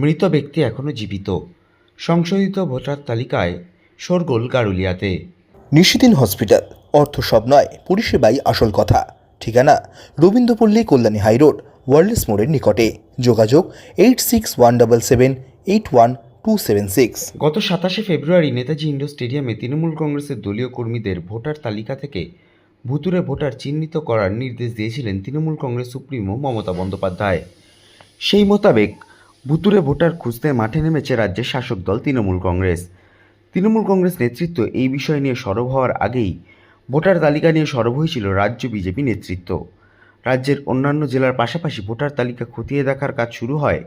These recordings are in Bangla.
মৃত ব্যক্তি এখনও জীবিত। সংশোধিত ভোটার তালিকায় শোরগোল গারুলিয়াতে। নিশিদিন হসপিটাল অর্থ সব নয় পরিষেবাই আসল কথা। ঠিকানা রবীন্দ্রপল্লী কল্যাণী হাইরোড ওয়ার্ল্ডস মোড়ের নিকটে। যোগাযোগ eight six one double seven eight one two seven six. গত সাতাশে ফেব্রুয়ারি নেতাজি ইন্ডোর স্টেডিয়ামে তৃণমূল কংগ্রেসের দলীয় কর্মীদের ভোটার তালিকা থেকে ভুতুরে ভোটার চিহ্নিত করার নির্দেশ দিয়েছিলেন তৃণমূল কংগ্রেস সুপ্রিমো মমতা বন্দ্যোপাধ্যায়। সেই মোতাবেক ভুতুরে ভোটার খুঁজতে মাঠে নেমেছে রাজ্যের শাসক দল তৃণমূল কংগ্রেস। তৃণমূল কংগ্রেস নেতৃত্ব এই বিষয় নিয়ে সরব হওয়ার আগেই ভোটার তালিকা নিয়ে সরব হয়েছিল রাজ্য বিজেপি নেতৃত্ব। রাজ্যের অন্যান্য জেলার পাশাপাশি ভোটার তালিকা খতিয়ে দেখার কাজ শুরু হয়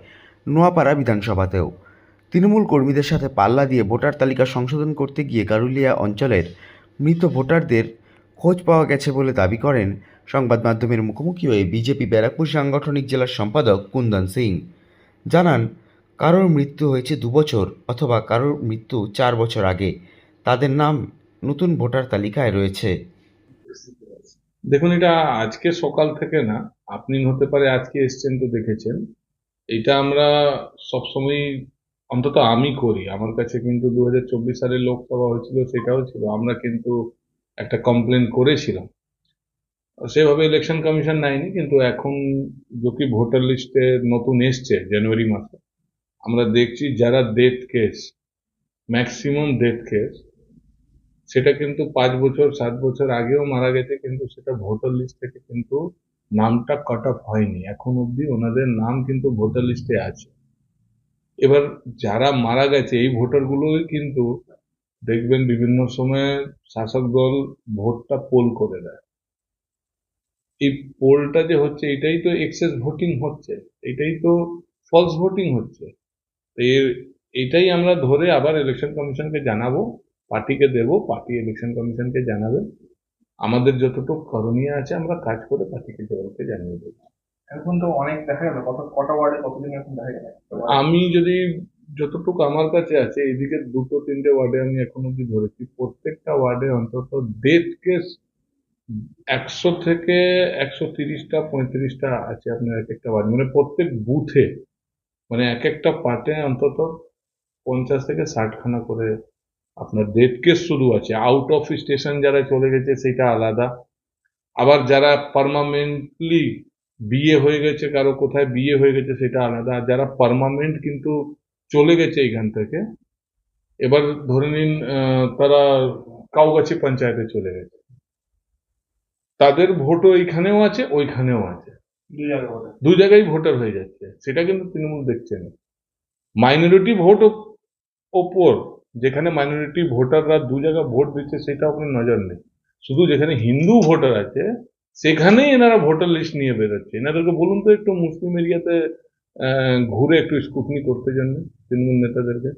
নোয়াপাড়া বিধানসভাতেও। তৃণমূল কর্মীদের সাথে পাল্লা দিয়ে ভোটার তালিকা সংশোধন করতে গিয়ে গারুলিয়া অঞ্চলের মৃত ভোটারদের খোঁজ পাওয়া গেছে বলে দাবি করেন সংবাদ মাধ্যমের মুখোমুখি হয়ে বিজেপি ব্যারাকপুর সাংগঠনিক জেলার সম্পাদক কুন্দন সিং। জানান, কারোর মৃত্যু হয়েছে দুবছর অথবা কারোর মৃত্যু চার বছর আগে। তাদের নাম নতুন ভোটার তালিকায় রয়েছে। দেখুন, এটা আজকে সকাল থেকে না, আপনি হতে পারে আজকে এসছেন তো দেখেছেন। এটা আমরা সবসময় অন্তত আমি করি। আমার কাছে কিন্তু দু হাজার চব্বিশ সালে লোকসভা হয়েছিল, সেটাও ছিল। আমরা কিন্তু একটা কমপ্লেন করেছিলাম। সেভাবে ইলেকশন কমিশন নেয়নি, কিন্তু এখন যে কি ভোটার লিস্টে নতুন এসছে জানুয়ারি মাসে, আমরা দেখছি যারা death case maximum death case সেটা কিন্তু পাঁচ বছর, সাত বছর আগেও মারা গেছে, কিন্তু সেটা ভোটার লিস্ট থেকে কিন্তু নামটা কাট অফ হয়নি। এখন অবধি ওনাদের নাম কিন্তু ভোটার লিস্টে আছে। এবার যারা মারা গেছে, এই ভোটারগুলোই কিন্তু দেখবেন বিভিন্ন সময়ে শাসক দল ভোটটা পোল করে দেয়। এই পোলটা যে হচ্ছে এটাই তো এক্সেস ভোটিং হচ্ছে এটাই তো ফলস ভোটিং হচ্ছে। এর এটাই আমরা ধরে আবার ইলেকশন কমিশনকে জানাব পার্টিকে দেবো পার্টি ইলেকশন কমিশনকে জানাবে। আমাদের যতটুকু করণীয় আছে আমরা কাজ করে পার্টিকে জবাবকে জানিয়ে দেবো। এখন তো অনেক দেখা গেল কত কটা ওয়ার্ডে কতদিন এখন দেখা গেল? আমি যদি যতটুকু আমার কাছে আছে এদিকে দুটো তিনটে ওয়ার্ডে আমি এখন অব্দি ধরেছি প্রত্যেকটা ওয়ার্ডে অন্তত ডেথ কেস একশো থেকে একশো তিরিশটা, পঁয়ত্রিশটা আছে আপনার এক একটা ওয়ার্ড মানে প্রত্যেক বুথে মানে এক একটা পার্টে অন্তত পঞ্চাশ থেকে ষাটখানা করে আপনার ডেথ কেস শুরু আছে। আউট অফ স্টেশন যারা চলে গেছে সেটা আলাদা। আবার যারা পার্মানেন্টলি বিয়ে হয়ে গেছে, কারও কোথায় বিয়ে হয়ে গেছে সেটা আলাদা। আর যারা পার্মানেন্ট কিন্তু চলে গেছে এখান থেকে, এবার ধরে নিন তারা কাউগাছি পঞ্চায়েতে চলে গেছে। তাদের ভোটও এইখানেও আছে ওইখানেও আছে। দুই জায়গায় দু জায়গায় ভোটার হয়ে যাচ্ছে। সেটা কিন্তু তৃণমূল দেখছে না। মাইনরিটি ভোট ওপর যেখানে মাইনরিটি ভোটাররা দু জায়গা ভোট দিচ্ছে সেটা আপনার নজর নেই। শুধু যেখানে হিন্দু ভোটার আছে সেখানেই এনারা ভোটার লিস্ট নিয়ে বেরোচ্ছে। এনাদেরকে বলুন তো একটু মুসলিম এরিয়াতে আহ, ঘুরে একটু স্কুটনি করতে জন্য তৃণমূল নেতাদেরকে।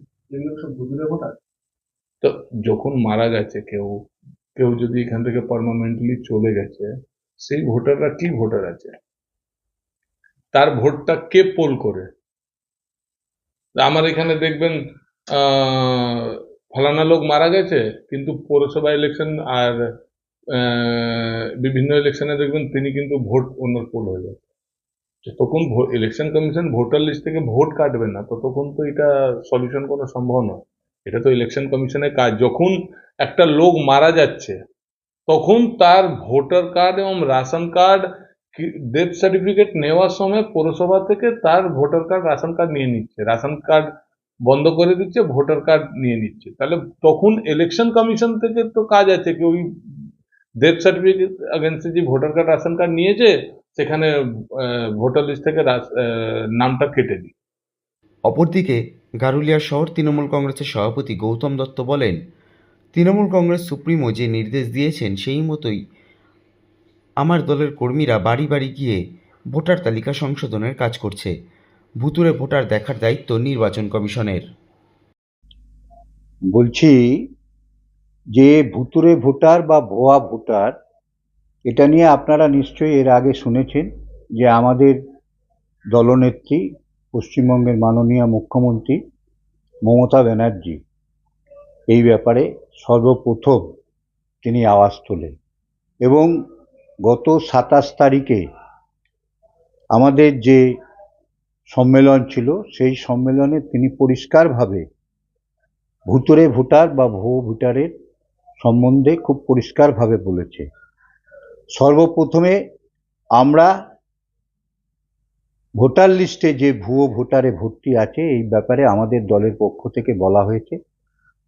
তো যখন মারা গেছে কেউ কেউ যদি এখান থেকে পারমানেন্টলি চলে গেছে, সেই ভোটাররা কি ভোটার আছে? তার ভোটটা কে পোল করে? আমার এখানে দেখবেন ফলানা লোক মারা গেছে, কিন্তু পৌরসভা ইলেকশন আর বিভিন্ন ইলেকশনে দেখবেন তিনি কিন্তু ভোট অন্য পোল হয়ে যাচ্ছে। যতক্ষণ ইলেকশন কমিশন ভোটার লিস্ট থেকে ভোট কাটবে না, ততক্ষণ তো এটা সলিউশন কোনো সম্ভব নয়। এটা তো ইলেকশন কমিশনের কাজ। যখন একটা লোক মারা যাচ্ছে, তখন তার ভোটার কার্ড এবং রেশন কার্ড ডেথ সার্টিফিকেট নেওয়ার সময় পৌরসভা থেকে তার ভোটার কার্ড, রেশন কার্ড নিয়ে নিচ্ছে। রেশন কার্ড বন্ধ করে দিচ্ছে, ভোটার কার্ড নিয়ে নিচ্ছে। তাহলে তখন ইলেকশন কমিশন থেকে তো কাজ আছে কি ওই ডেথ সার্টিফিকেট এগেন্সে যে ভোটার কার্ড, রেশন কার্ড নিয়েছে, সেখানে ভোটার লিস্ট থেকে নামটা কেটে দিই। অপরদিকে গারুলিয়া শহর তৃণমূল কংগ্রেসের সভাপতি গৌতম দত্ত বলেন তৃণমূল কংগ্রেস সুপ্রিমো যে নির্দেশ দিয়েছেন, সেই মতোই আমার দলের কর্মীরা বাড়ি বাড়ি গিয়ে ভোটার তালিকা সংশোধনের কাজ করছে। ভুতুরে ভোটার দেখার দায়িত্ব নির্বাচন কমিশনের। বলছি যে ভুতুরে ভোটার বা ভুয়া ভোটার, এটা নিয়ে আপনারা নিশ্চয়ই এর আগে শুনেছেন যে আমাদের দলনেত্রী, পশ্চিমবঙ্গের মাননীয় মুখ্যমন্ত্রী মমতা ব্যানার্জি, এই ব্যাপারে সর্বপ্রথম তিনি আওয়াজ তোলেন এবং গত সাতাশ তারিখে আমাদের যে সম্মেলন ছিল, সেই সম্মেলনে তিনি পরিষ্কারভাবে ভুতুরে ভোটার বা ভুয়ো ভোটারের সম্বন্ধে খুব পরিষ্কারভাবে বলেছে। সর্বপ্রথমে আমরা ভোটার লিস্টে যে ভুয়ো ভোটারে ভর্তি আছে, এই ব্যাপারে আমাদের দলের পক্ষ থেকে বলা হয়েছে।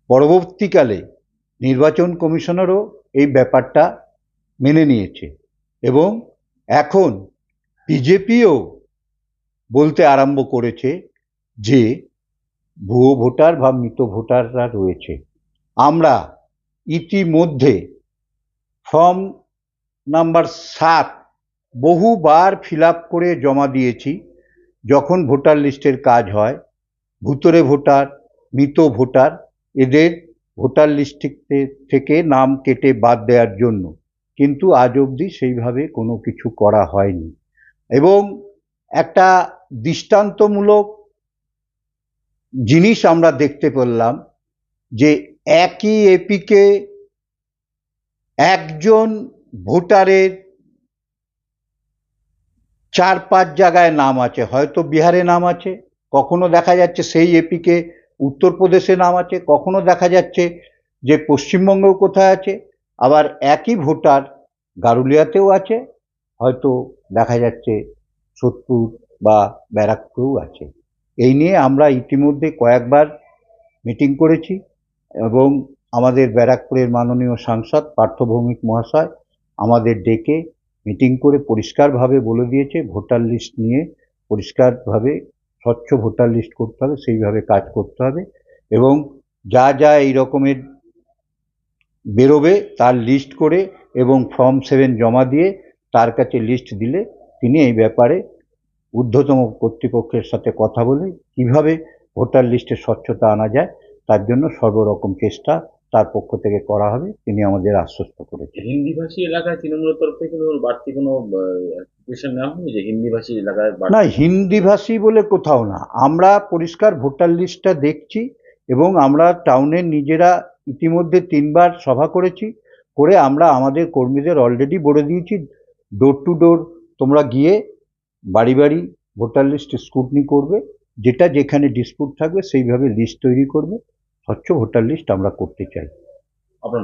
পরবর্তীকালে নির্বাচন কমিশনারও এই ব্যাপারটা মেনে নিয়েছে এবং এখন বিজেপিও বলতে আরম্ভ করেছে যে ভুয়ো ভোটার বা মৃত ভোটাররা রয়েছে। আমরা ইতিমধ্যে ফর্ম নাম্বার সাত বহুবার ফিল করে জমা দিয়েছি। যখন ভোটার লিস্টের কাজ হয়, ভুতরে ভোটার, মৃত ভোটার, এদের ভোটার লিস্ট থেকে নাম কেটে বাদ দেওয়ার জন্য। কিন্তু আজ অবধি সেইভাবে কোনো কিছু করা হয়নি। এবং একটা দৃষ্টান্তমূলক জিনিস আমরা দেখতে পেলাম যে একই এপিকে একজন ভোটারের চার পাঁচ জায়গায় নাম আছে। হয়তো বিহারে নাম আছে, কখনো দেখা যাচ্ছে সেই এপিকে উত্তরপ্রদেশে নাম আছে, কখনো দেখা যাচ্ছে যে পশ্চিমবঙ্গেও কোথায় আছে, আবার একই ভোটার গারুলিয়াতেও আছে, হয়তো দেখা যাচ্ছে সোদপুর বা ব্যারাকপুরেও আছে। এই নিয়ে আমরা ইতিমধ্যে কয়েকবার মিটিং করেছি এবং আমাদের ব্যারাকপুরের মাননীয় সাংসদ পার্থভৌমিক মহাশয় আমাদের ডেকে মিটিং করে পরিষ্কারভাবে বলে দিয়েছে, ভোটার লিস্ট নিয়ে পরিষ্কারভাবে স্বচ্ছ ভোটার লিস্ট করতে হবে, সেইভাবে কাজ করতে হবে এবং যা যা এই রকমের বেরোবে তার লিস্ট করে এবং ফর্ম সেভেন জমা দিয়ে তার কাছে লিস্ট দিলে তিনি এই ব্যাপারে ঊর্ধ্বতম কর্তৃপক্ষের সাথে কথা বলে কীভাবে ভোটার লিস্টে স্বচ্ছতা আনা যায় তার জন্য সর্বরকম চেষ্টা তার পক্ষ থেকে করা হবে, তিনি আমাদের আশ্বস্ত করেছেন। হিন্দিভাষী এলাকায় তৃণমূলের তরফ থেকে বাড়তি কোনো নেওয়া হয়নি যে হিন্দিভাষী এলাকায় না হিন্দিভাষী বলে কোথাও না। আমরা পরিষ্কার ভোটার লিস্টটা দেখছি এবং আমরা টাউনের নিজেরা ইতিমধ্যে তিনবার সভা করেছি করে আমরা আমাদের কর্মীদের অলরেডি বলে দিয়েছি ডোর টু ডোর তোমরা গিয়ে বাড়ি বাড়ি ভোটার লিস্ট স্ক্রুটনি করবে যেটা যেখানে ডিসপুট থাকবে সেইভাবে লিস্ট তৈরি করবে স্বচ্ছ ভোটার লিস্ট আমরা করতে চাই। আপনার